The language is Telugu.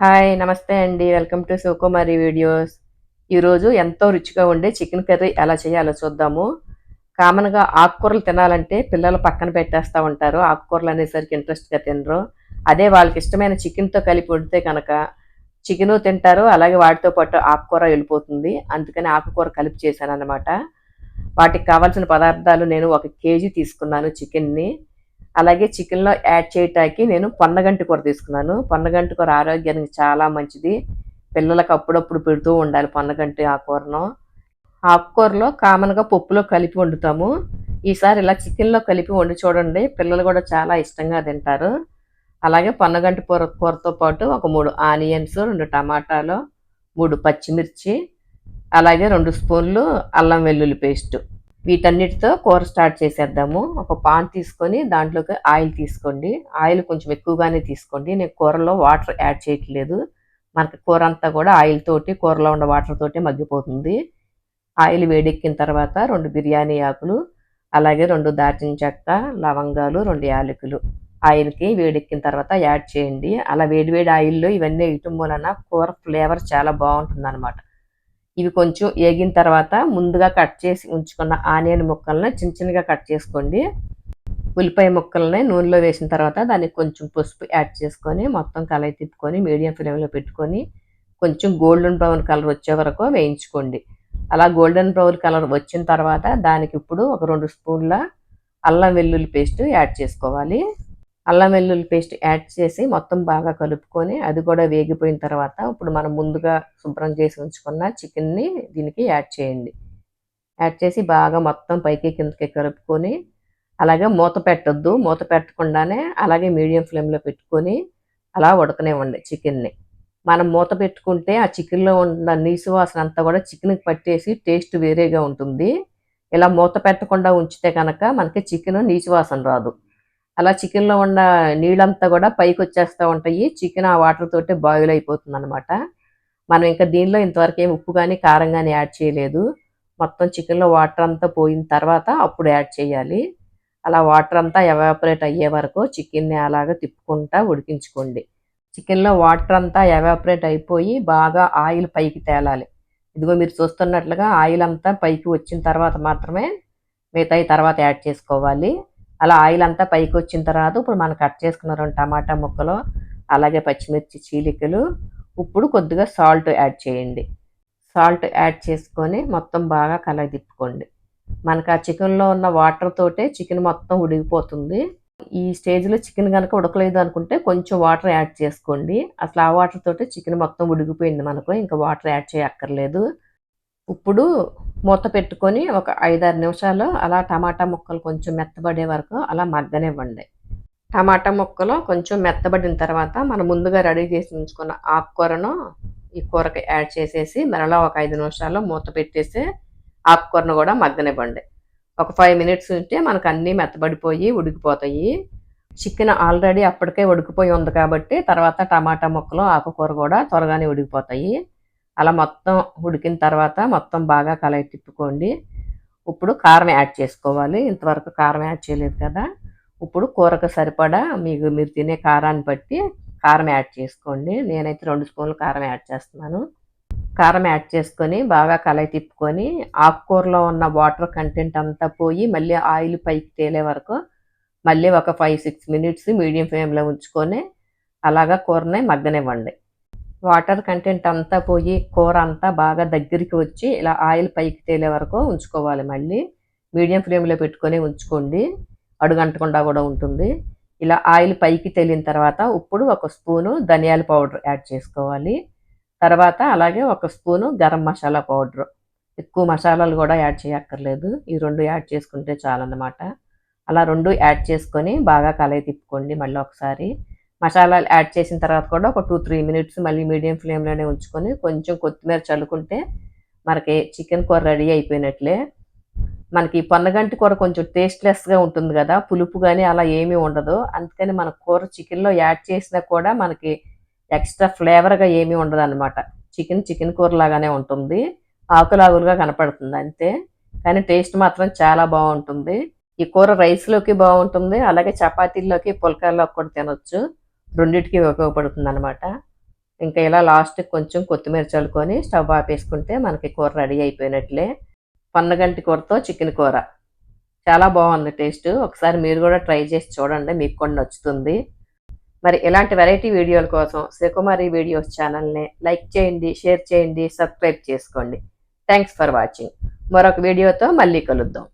హాయ్ నమస్తే అండి. Welcome to Sukumari videos. ఈరోజు ఎంతో రుచిగా ఉండే చికెన్ కర్రీ ఎలా చేయాలో చూద్దాము. కామన్గా ఆకుకూరలు తినాలంటే పిల్లలు పక్కన పెట్టేస్తూ ఉంటారు. ఆకుకూరలు అనేసరికి ఇంట్రెస్ట్గా తినరు. అదే వాళ్ళకి ఇష్టమైన చికెన్తో కలిపి వండితే కనుక చికెను తింటారు. అలాగే వాటితో పాటు ఆకుకూర వెళ్ళిపోతుంది. అందుకని ఆకుకూర కలిపి చేశాను అనమాట వాటికి కావాల్సిన పదార్థాలు నేను ఒక కేజీ తీసుకున్నాను చికెన్ని. అలాగే చికెన్లో యాడ్ చేయటానికి నేను పొన్నగంటి కూర తీసుకున్నాను. పొన్నగంటి కూర ఆరోగ్యానికి చాలా మంచిది. పిల్లలకు అప్పుడప్పుడు పెడుతూ ఉండాలి పొన్నగంటి ఆ కూరను ఆకుకూరలో కామన్గా పప్పులో కలిపి వండుతాము. ఈసారి ఇలా చికెన్లో కలిపి వండి చూడండి. పిల్లలు కూడా చాలా ఇష్టంగా తింటారు. అలాగే పొన్నగంటి కూర కూరతో పాటు ఒక మూడు ఆనియన్స్ రెండు టమాటాలు మూడు పచ్చిమిర్చి అలాగే రెండు స్పూన్లు అల్లం వెల్లుల్లి పేస్టు. వీటన్నిటితో కూర స్టార్ట్ చేసేద్దాము. ఒక పాన్ తీసుకొని దాంట్లోకి ఆయిల్ తీసుకోండి. ఆయిల్ కొంచెం ఎక్కువగానే తీసుకోండి. నేను కూరలో వాటర్ యాడ్ చేయట్లేదు. మనకి కూర అంతా కూడా ఆయిల్ తోటి కూరలో ఉన్న వాటర్ తోటి మగ్గిపోతుంది. ఆయిల్ వేడెక్కిన తర్వాత రెండు బిర్యానీ ఆకులు అలాగే రెండు దాల్చిన చెక్క లవంగాలు రెండు యాలకులు ఆయిల్కి వేడెక్కిన తర్వాత యాడ్ చేయండి. అలా వేడి వేడి ఆయిల్లో ఇవన్నీ వేయటం వలన కూర ఫ్లేవర్ చాలా బాగుంటుంది అనమాట ఇవి కొంచెం వేగిన తర్వాత ముందుగా కట్ చేసి ఉంచుకున్న ఆనియన్ ముక్కల్ని చిన్న చిన్నగా కట్ చేసుకోండి. ఉల్లిపాయ ముక్కల్ని నూనెలో వేసిన తర్వాత దానికి కొంచెం పసుపు యాడ్ చేసుకొని మొత్తం కలయి తిప్పుకొని మీడియం ఫ్లేమ్లో పెట్టుకొని కొంచెం గోల్డెన్ బ్రౌన్ కలర్ వచ్చే వరకు వేయించుకోండి. అలా గోల్డెన్ బ్రౌన్ కలర్ వచ్చిన తర్వాత దానికి ఇప్పుడు ఒక రెండు స్పూన్ల అల్లం వెల్లుల్లి పేస్ట్ యాడ్ చేసుకోవాలి. అల్లం వెల్లుల్లి పేస్ట్ యాడ్ చేసి మొత్తం బాగా కలుపుకొని అది కూడా వేగిపోయిన తర్వాత ఇప్పుడు మనం ముందుగా శుభ్రం చేసి ఉంచుకున్న చికెన్ని దీనికి యాడ్ చేయండి. యాడ్ చేసి బాగా మొత్తం పైకి కిందకి కలుపుకొని అలాగే మూత పెట్టద్దు. మూత పెట్టకుండానే అలాగే మీడియం ఫ్లేమ్లో పెట్టుకొని అలా ఉడకనివ్వండి చికెన్ని. మనం మూత పెట్టుకుంటే ఆ చికెన్లో ఉన్న నీసు వాసన అంతా కూడా చికెన్కి పట్టేసి టేస్ట్ వేరేగా ఉంటుంది. ఇలా మూత పెట్టకుండా ఉంచితే కనుక మనకి చికెన్ నీసు వాసన రాదు. అలా చికెన్లో ఉన్న నీళ్ళంతా కూడా పైకి వచ్చేస్తూ ఉంటాయి. చికెన్ ఆ వాటర్ తోటే బాయిల్ అయిపోతుంది అనమాట మనం ఇంకా దీనిలో ఇంతవరకు ఏమి ఉప్పు కానీ కారం కానీ యాడ్ చేయలేదు. మొత్తం చికెన్లో వాటర్ అంతా పోయిన తర్వాత అప్పుడు యాడ్ చేయాలి. అలా వాటర్ అంతా ఎవాపరేట్ అయ్యే వరకు చికెన్ని అలాగా తిప్పుకుంటా ఉడికించుకోండి. చికెన్లో వాటర్ అంతా ఎవాపరేట్ అయిపోయి బాగా ఆయిల్ పైకి తేలాలి. ఇదిగో మీరు చూస్తున్నట్లుగా ఆయిల్ అంతా పైకి వచ్చిన తర్వాత మాత్రమే మిగతాయి తర్వాత యాడ్ చేసుకోవాలి. అలా ఆయిల్ అంతా పైకి వచ్చిన తర్వాత ఇప్పుడు మనం కట్ చేసుకున్న రెండు టమాటా ముక్కలు అలాగే పచ్చిమిర్చి చీలికలు ఇప్పుడు కొద్దిగా సాల్ట్ యాడ్ చేయండి. సాల్ట్ యాడ్ చేసుకొని మొత్తం బాగా కలయి తిప్పుకోండి. మనకు ఆ చికెన్లో ఉన్న వాటర్ తోటే చికెన్ మొత్తం ఉడికిపోతుంది. ఈ స్టేజ్లో చికెన్ కనుక ఉడకలేదు అనుకుంటే కొంచెం వాటర్ యాడ్ చేసుకోండి. అసలు ఆ వాటర్ తోటే చికెన్ మొత్తం ఉడికిపోయింది మనకు ఇంకా వాటర్ యాడ్ చేయక్కర్లేదు. ఇప్పుడు మూత పెట్టుకొని ఒక ఐదారు నిమిషాలు అలా టమాటా ముక్కలు కొంచెం మెత్తబడే వరకు అలా మగ్గనివ్వండి. టమాటా ముక్కలు కొంచెం మెత్తబడిన తర్వాత మనం ముందుగా రెడీ చేసి ఉంచుకున్న ఆకుకూరను ఈ కూరకి యాడ్ చేసేసి మరలా ఒక ఐదు నిమిషాలు మూత పెట్టేసి ఆకుకూరను కూడా మగ్గనివ్వండి. ఒక ఫైవ్ మినిట్స్ ఉంటే మనకు అన్నీ మెత్తబడిపోయి ఉడికిపోతాయి. చికెన్ ఆల్రెడీ అప్పటికే ఉడికిపోయి ఉంది కాబట్టి తర్వాత టమాటా ముక్కలు ఆకుకూర కూడా త్వరగానే ఉడికిపోతాయి. అలా మొత్తం ఉడికిన తర్వాత మొత్తం బాగా కలయి తిప్పుకోండి. ఇప్పుడు కారం యాడ్ చేసుకోవాలి. ఇంతవరకు కారం యాడ్ చేయలేదు కదా. ఇప్పుడు కూరకు సరిపడా మీకు మీరు తినే కారాన్ని బట్టి కారం యాడ్ చేసుకోండి. నేనైతే రెండు స్పూన్లు కారం యాడ్ చేస్తున్నాను. కారం యాడ్ చేసుకొని బాగా కలయి తిప్పుకొని ఆకుకూరలో ఉన్న వాటర్ కంటెంట్ అంతా పోయి మళ్ళీ ఆయిల్ పైకి తేలే వరకు మళ్ళీ ఒక ఫైవ్ సిక్స్ మినిట్స్ మీడియం ఫ్లేమ్లో ఉంచుకొని అలాగా కూరని మగ్గనివ్వండి. వాటర్ కంటెంట్ అంతా పోయి కూర అంతా బాగా దగ్గరికి వచ్చి ఇలా ఆయిల్ పైకి తేలే వరకు ఉంచుకోవాలి మళ్ళీ. మీడియం ఫ్లేమ్లో పెట్టుకొని ఉంచుకోండి. అడుగంటకుండా కూడా ఉంటుంది. ఇలా ఆయిల్ పైకి తేలిన తర్వాత ఇప్పుడు ఒక స్పూను ధనియాల పౌడర్ యాడ్ చేసుకోవాలి. తర్వాత అలాగే ఒక స్పూను గరం మసాలా పౌడర్. ఎక్కువ మసాలాలు కూడా యాడ్ చేయక్కర్లేదు. ఈ రెండు యాడ్ చేసుకుంటే చాలన్నమాట. అలా రెండు యాడ్ చేసుకొని బాగా కలయి తిప్పుకోండి మళ్ళీ ఒకసారి. మసాలాలు యాడ్ చేసిన తర్వాత కూడా ఒక టూ త్రీ మినిట్స్ మళ్ళీ మీడియం ఫ్లేమ్లోనే ఉంచుకొని కొంచెం కొత్తిమీర చల్లుకుంటే మనకి చికెన్ కూర రెడీ అయిపోయినట్లే. మనకి పొన్నగంటి కూర కొంచెం టేస్ట్లెస్గా ఉంటుంది కదా పులుపు కానీ అలా ఏమీ ఉండదు. అందుకని మన కూర చికెన్లో యాడ్ చేసినా కూడా మనకి ఎక్స్ట్రా ఫ్లేవర్గా ఏమీ ఉండదు అనమాట చికెన్ చికెన్ కూర లాగానే ఉంటుంది. ఆకులాగులుగా కనపడుతుంది అంతే. కానీ టేస్ట్ మాత్రం చాలా బాగుంటుంది. ఈ కూర రైస్లోకి బాగుంటుంది. అలాగే చపాతీల్లోకి పుల్కాల్లోకి కూడా తినొచ్చు. రెండింటికి ఉపయోగపడుతుంది అనమాట ఇంకా ఇలా లాస్ట్ కొంచెం కొత్తిమీర చల్లుకొని స్టవ్ ఆపేసుకుంటే మనకి కూర రెడీ అయిపోయినట్లే. పన్నగంటి కూరతో చికెన్ కూర. చాలా బాగుంది టేస్ట్. ఒకసారి మీరు కూడా ట్రై చేసి చూడండి మీకు కూడా నచ్చుతుంది. మరి ఇలాంటి వెరైటీ వీడియోల కోసం శ్రీకుమారి వీడియోస్ ఛానల్ని లైక్ చేయండి షేర్ చేయండి సబ్స్క్రైబ్ చేసుకోండి. Thanks for watching. మరొక వీడియోతో మళ్ళీ కలుద్దాం.